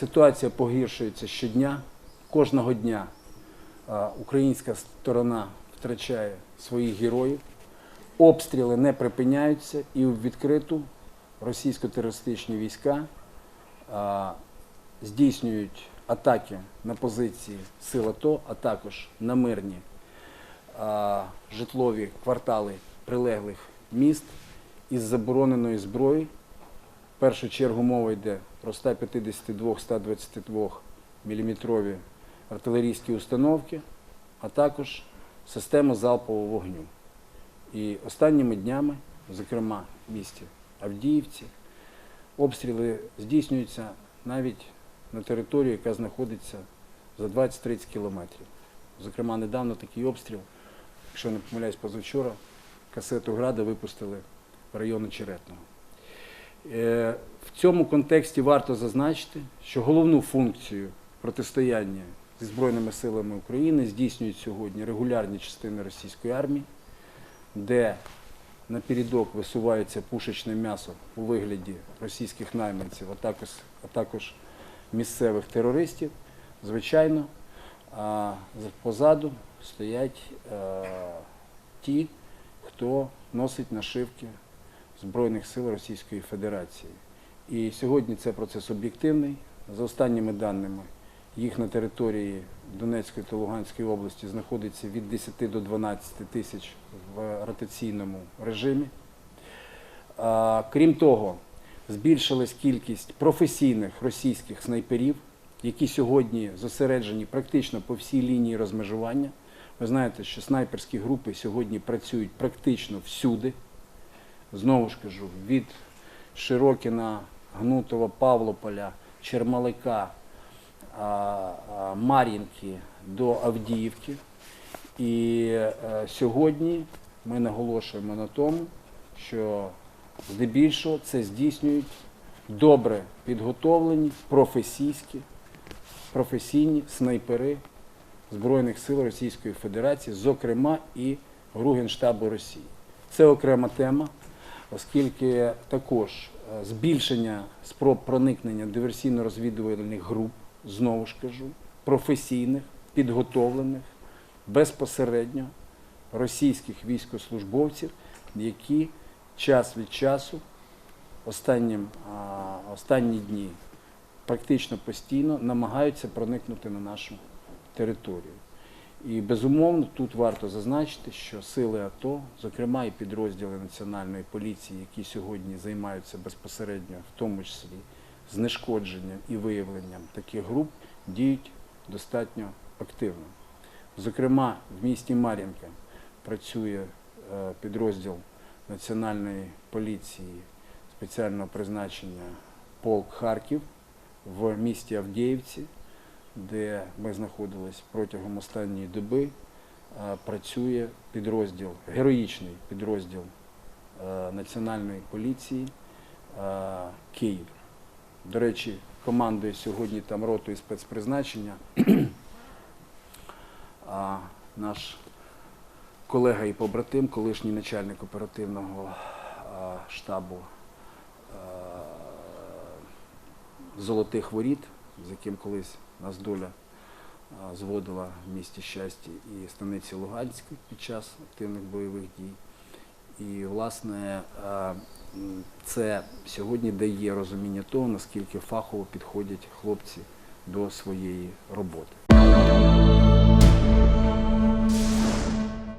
Ситуація погіршується щодня. Кожного дня українська сторона втрачає своїх героїв. Обстріли не припиняються і в відкриту російсько-терористичні війська здійснюють атаки на позиції сил АТО, а також на мирні житлові квартали прилеглих міст із забороненої зброї. В першу чергу мова йде про 152-122 мм артилерійські установки, а також систему залпового вогню. І останніми днями, зокрема в місті Авдіївці, обстріли здійснюються навіть на території, яка знаходиться за 20-30 кілометрів. Зокрема, недавно такий обстріл, якщо не помиляюсь, позавчора, касету града випустили в району Черетного. Е, В цьому контексті варто зазначити, що головну функцію протистояння зі Збройними силами України здійснюють сьогодні регулярні частини російської армії, де напередок висувається пушечне м'ясо у вигляді російських найманців, а також, а також місцевих терористів. Звичайно, а позаду стоять е, ті, хто носить нашивки Збройних сил Російської Федерації. І сьогодні це процес об'єктивний. За останніми даними, їх на території Донецької та Луганської області знаходиться від 10 до 12 тисяч в ротаційному режимі. Крім того, збільшилась кількість професійних російських снайперів, які сьогодні зосереджені практично по всій лінії розмежування. Ви знаєте, що снайперські групи сьогодні працюють практично всюди. Знову ж кажу, від Широкіна, Гнутова, Павлополя, Чермалика, Мар'їнки до Авдіївки. І е, сьогодні ми наголошуємо на тому, що здебільшого це здійснюють добре підготовлені, професійські, професійні снайпери Збройних сил Російської Федерації, зокрема і ГРУ Генштабу Росії. Це окрема тема, оскільки також е, збільшення спроб проникнення диверсійно-розвідувальних груп, знову ж кажу, професійних, підготовлених безпосередньо російських військовослужбовців, які час від часу останнім, останні дні практично постійно намагаються проникнути на нашу територію. І безумовно тут варто зазначити, що сили АТО, зокрема і підрозділи Національної поліції, які сьогодні займаються безпосередньо, в тому числі знешкодженням і виявленням таких груп, діють достатньо активно. Зокрема, в місті Мар'їнка працює е, підрозділ Національної поліції спеціального призначення Полк Харків в місті Авдіївці, де ми знаходились протягом останньої доби, е, працює підрозділ, героїчний підрозділ е, Національної поліції е, Київ. До речі, командує сьогодні там ротою спецпризначення а наш колега і побратим, колишній начальник оперативного штабу Золотих Воріт, з яким колись нас доля зводила в місті щастя і станиці Луганській під час активних бойових дій. І, власне, це сьогодні дає розуміння того, наскільки фахово підходять хлопці до своєї роботи.